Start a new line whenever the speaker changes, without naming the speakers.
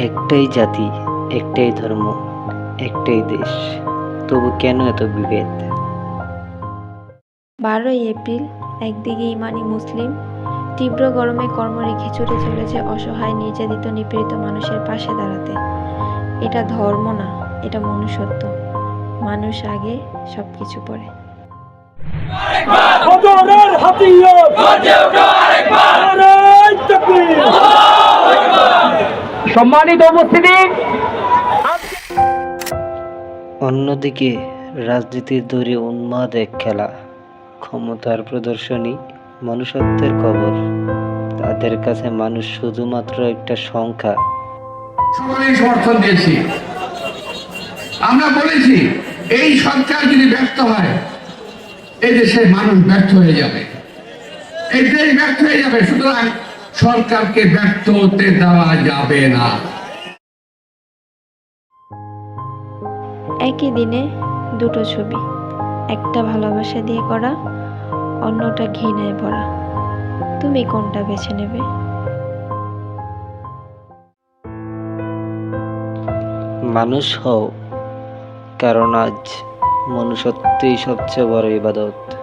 একটাই জাতি একটাই ধর্ম একটাই দেশ। তবু কেন এত বিভেদ?
বারোই এপ্রিল একদিকে ইমানি মুসলিম তীব্র গরমে কর্মরেখে ছুটে চলেছে অসহায় নির্যাতিত নিপীড়িত মানুষের পাশে দাঁড়াতে। এটা ধর্ম না এটা মনুষ্যত্ব। মানুষ আগে সব কিছু পরে
সম্মানিত উপস্থিতি।
অন্যদিকে রাজনীতির দৌড়ে উন্মাদ এক খেলা ক্ষমতার প্রদর্শনী মনুষ্যত্বের কবর। তাদের কাছে মানুষ শুধুমাত্র একটা সংখ্যা।
সমর্থন দিয়েছি। আমরা বলেছি এই সরকার যদি ব্যর্থ হয় এই দেশের মানুষ ব্যর্থ হয়ে যাবে। এই দেশ ব্যর্থ হয়ে যাবে সুতরাং সরকারকে ব্যর্থ হতে দেওয়া যাবে না।
একই দিনে দুটো ছবি একটা ভালোবাসা দিয়ে করা অন্যটা ঘৃণায় ভরা। তুমি কোনটা বেছে নেবে?
মানুষ হও কারণ আজ মনুষ্যত্বই সবচেয়ে বড় ইবাদত।